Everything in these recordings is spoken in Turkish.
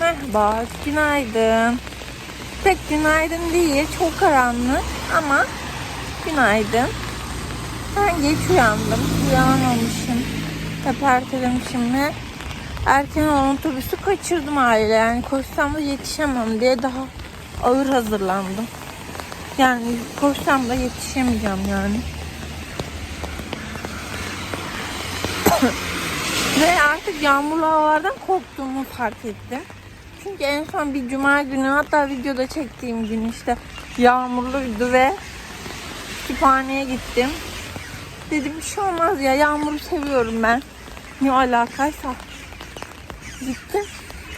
Merhaba, günaydın. Pek günaydın değil, çok karanlık ama günaydın. Ben geç uyandım, uyanamamışım. Hep erteledim şimdi. Erken olan otobüsü kaçırdım aile. Yani koşsam da yetişemem diye daha ağır hazırlandım. Yani koşsam da yetişemeyeceğim yani. Ve artık yağmurlu havalardan korktuğumu fark ettim. Çünkü en son bir cuma günü hatta videoda çektiğim gün işte yağmurluydu ve kütüphaneye gittim. Dedim bir şey olmaz ya yağmuru seviyorum ben. Ne alakaysa. Gittim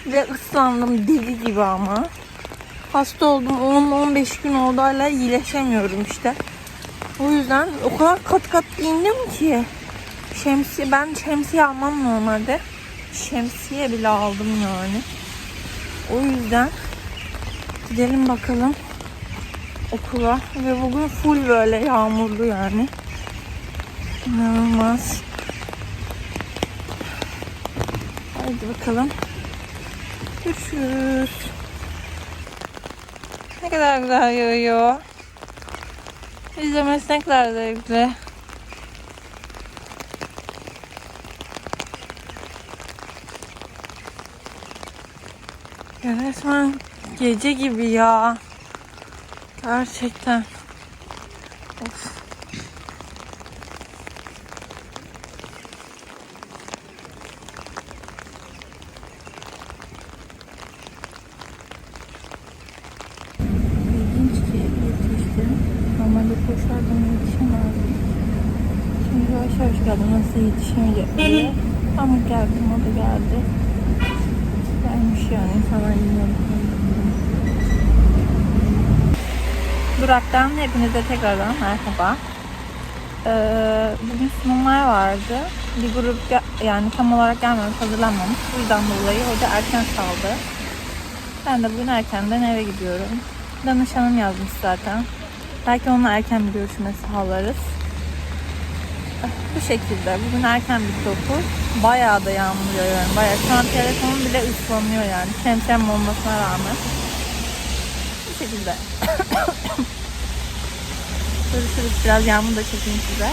ve ıslandım deli gibi ama. Hasta oldum 10-15 gün oldu hala iyileşemiyorum işte. O yüzden o kadar kat kat giyindim ki. Şemsiye, ben şemsiye almam normalde. Şemsiye bile aldım yani. O yüzden gidelim bakalım okula. Ve bugün full böyle yağmurlu yani. İnanılmaz. Haydi bakalım. Görüşürüz. Ne kadar güzel yağıyor. İzlemesi ne kadar zevkli. Ya resmen gece gibi ya. Gerçekten. Of. Yetişemeyecek diye. Ama geldim o da geldi. Gelmiş yani. Duraktan hepinize tekrardan merhaba. Ee, bugün sunumlar vardı. Bir grup yani tam olarak gelmemiş, hazırlanmamış. Bu yüzden dolayı hoca erken saldı. Ben de bugün erkenden eve gidiyorum. Danışanım yazmış zaten. Belki onunla erken bir görüşme sağlarız. Bu şekilde. Bugün erken bitti okul. Bayağı da yağmur yağıyor yani. Bayağı. Şu an telefonum bile ıslanıyor yani. Şemsiyem olmasına rağmen. Bu şekilde. Görüşürüz. Biraz yağmur da çekeyim size.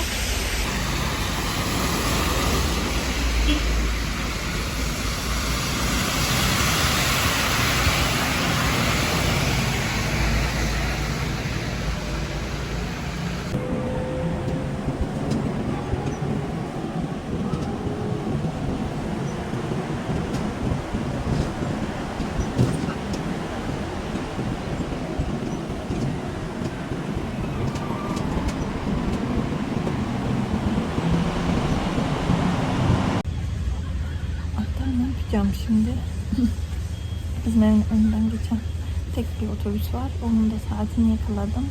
Yapacağım şimdi? Bizim evin önünden geçen tek bir otobüs var. Onun da saatini yakaladım.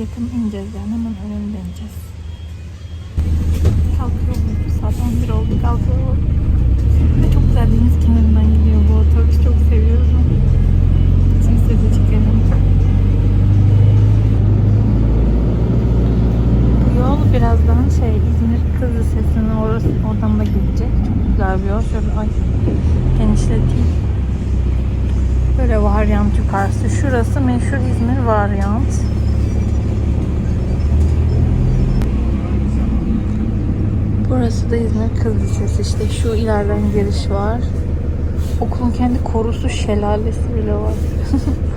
Yakın ineceğiz yani hemen önünde ineceğiz. Kalkıyor bu saat 11 oldu kalkıyor. Ve çok güzel deniz kenarından gidiyor bu otobüs. Çok seviyorum. Şimdi size de çekelim. Bu yol birazdan şey İzmir Kız Lisesi'nin orası oradan da gidecek. Çok güzel bir yol. Şöyle ay genişleteyim. Böyle varyant yukarısı. Şurası meşhur İzmir varyant. Burası da İzmir Kız Lisesi. İşte şu ileriden giriş var. Okulun kendi korusu şelalesi bile var.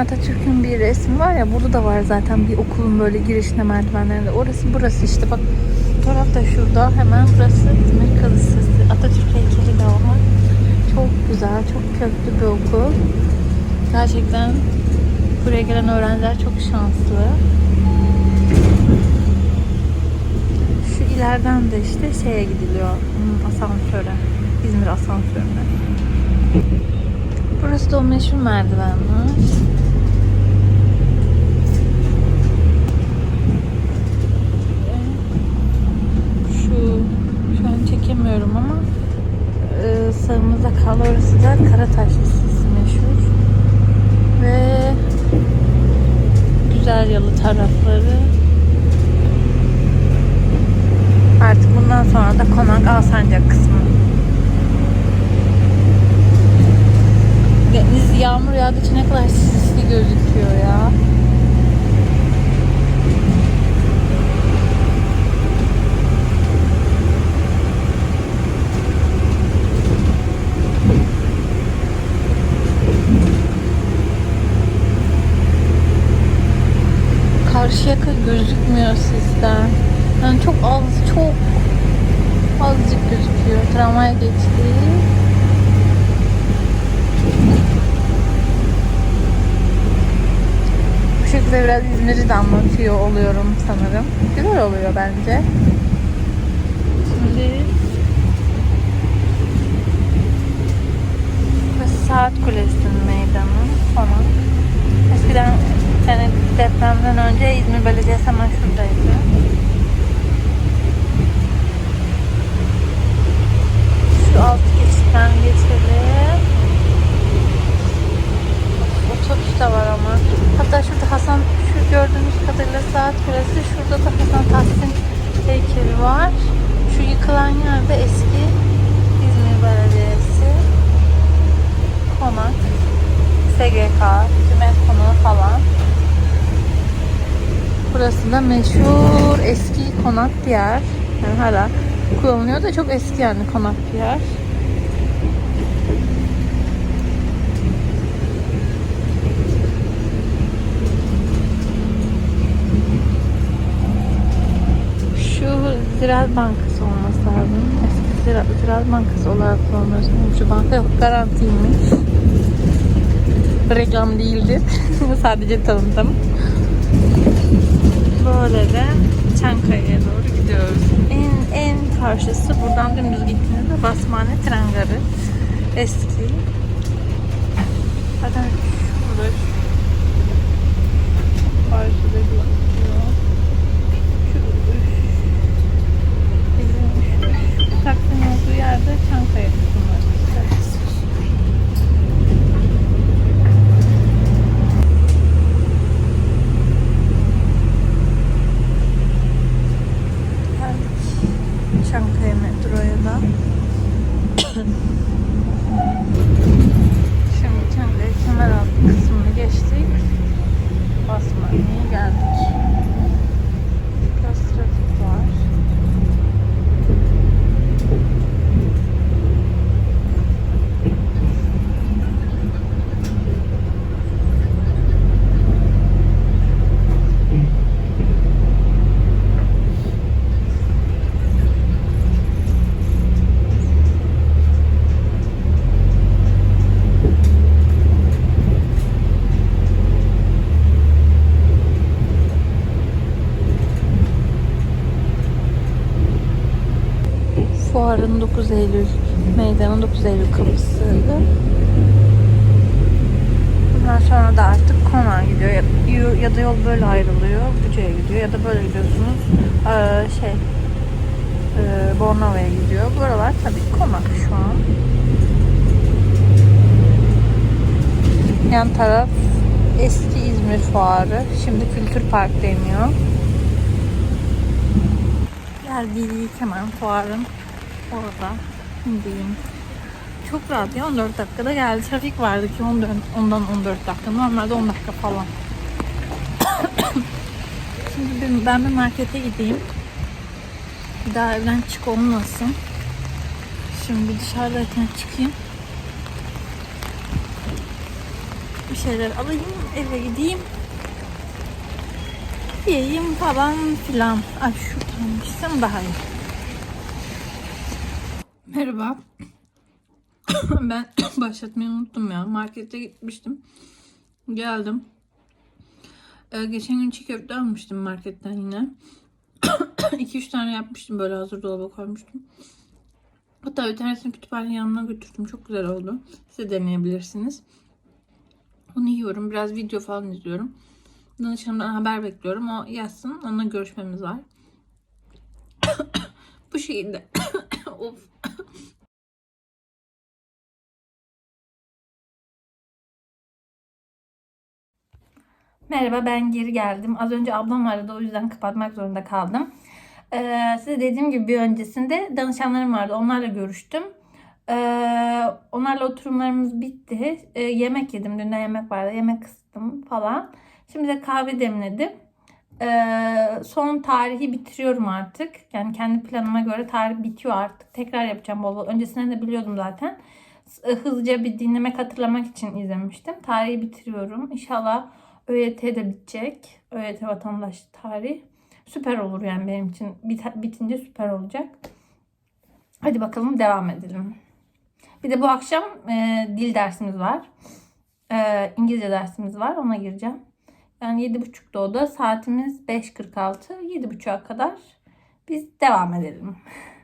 Atatürk'ün bir resmi var ya burada da var zaten bir okulun böyle girişinde merdivenlerinde. Orası burası işte bak fotoğraf da şurada hemen burası İzmir Kız Lisesi. Atatürk heykeli de var. Çok güzel, çok köklü bir okul. Gerçekten buraya gelen öğrenciler çok şanslı. Şu ileriden de işte şeye gidiliyor. hmm, Asansöre. İzmir asansörüne. Burası da o meşhur merdivenler. pahalı. Orası da Karataş Lisesi meşhur. Ve güzel yalı tarafları. Artık bundan sonra da Konak Alsancak kısmı. Deniz yağmur yağdığı için ne kadar sisli gözüküyor ya. Gözükmüyor sizden. Yani çok az, çok azıcık gözüküyor. Tramvaya geçti. Bu şekilde biraz İzmir'i de anlatıyor oluyorum sanırım. Güzel oluyor bence. Şimdi Saat Kulesi'nin meydanı falan. Eskiden yani depremden önce İzmir Belediyesi hemen şuradaydı. Şu alt geçitten geçelim. Otobüs de var ama. Hatta şurada Hasan, şu gördüğünüz kadarıyla saat kulesi. Şurada da Hasan Tahsin heykeli var. Şu yıkılan yerde eski İzmir Belediyesi. Konak. SGK, hükümet konağı falan. Burası da meşhur eski konak bir yer. Yani hala kullanılıyor da çok eski yani konak bir yer. Şu Ziraat Bankası olması lazım. Eski Ziraat, Ziraat Bankası olarak kullanıyoruz. Şu banka yok garantiymiş. Reklam değildi. Sadece tanıtım. Böyle de Çankaya'ya doğru gidiyoruz. En en karşısı buradan dümdüz gittiğinizde Basmane tren garı. Eski. Zaten şurada karşıda gözüküyor. Şu bizim şu Taksim olduğu yerde Çankaya kısmı var işte. Geldik. Çankaya metroya da. Şimdi Çankaya Kemeraltı kısmını geçtik. Basmaniye geldik. Biraz trafik var. Fuarın 9 Eylül, meydanın 9 Eylül kapısı. Bundan sonra da artık konağa gidiyor. Ya, ya da yol böyle ayrılıyor, Buca'ya gidiyor ya da böyle gidiyorsunuz. Ee, şey, e, Bornova'ya gidiyor. Buralar tabii konak şu an. Yan taraf eski İzmir Fuarı. Şimdi Kültür Park deniyor. Geldik hemen fuarın orada. Diyeyim. Çok rahat ya 14 dakikada geldi. Trafik vardı ki 14, ondan 14 dakika. Normalde 10 dakika falan. Şimdi ben bir markete gideyim. Daha evden çık olmasın. Şimdi dışarıdayken çıkayım. Bir şeyler alayım, eve gideyim. Yiyeyim falan filan. Ay şuradan gitsem daha iyi. Merhaba. ben başlatmayı unuttum ya. Markete gitmiştim. Geldim. Ee, geçen gün çiğ köfte almıştım marketten yine. 2-3 tane yapmıştım böyle hazır dolaba koymuştum. Hatta bir tanesini kütüphane yanına götürdüm. Çok güzel oldu. Siz de deneyebilirsiniz. Onu yiyorum. Biraz video falan izliyorum. Danışanımdan haber bekliyorum. O yazsın. Onunla görüşmemiz var. Bu şekilde. of. Merhaba ben geri geldim. Az önce ablam aradı o yüzden kapatmak zorunda kaldım. Ee, size dediğim gibi bir öncesinde danışanlarım vardı. Onlarla görüştüm. Ee, onlarla oturumlarımız bitti. Ee, yemek yedim. Dünden yemek vardı. Yemek ısıttım falan. Şimdi de kahve demledim. Ee, son tarihi bitiriyorum artık. Yani kendi planıma göre tarih bitiyor artık. Tekrar yapacağım bol bol. Öncesinden de biliyordum zaten. Hızlıca bir dinlemek hatırlamak için izlemiştim. Tarihi bitiriyorum. İnşallah ÖYT de bitecek. ÖYT vatandaş tarihi. Süper olur yani benim için. Bit- bitince süper olacak. Hadi bakalım devam edelim. Bir de bu akşam e, dil dersimiz var. E, İngilizce dersimiz var. Ona gireceğim. Yani 7.30'da o da saatimiz 5.46. 7.30'a kadar biz devam edelim.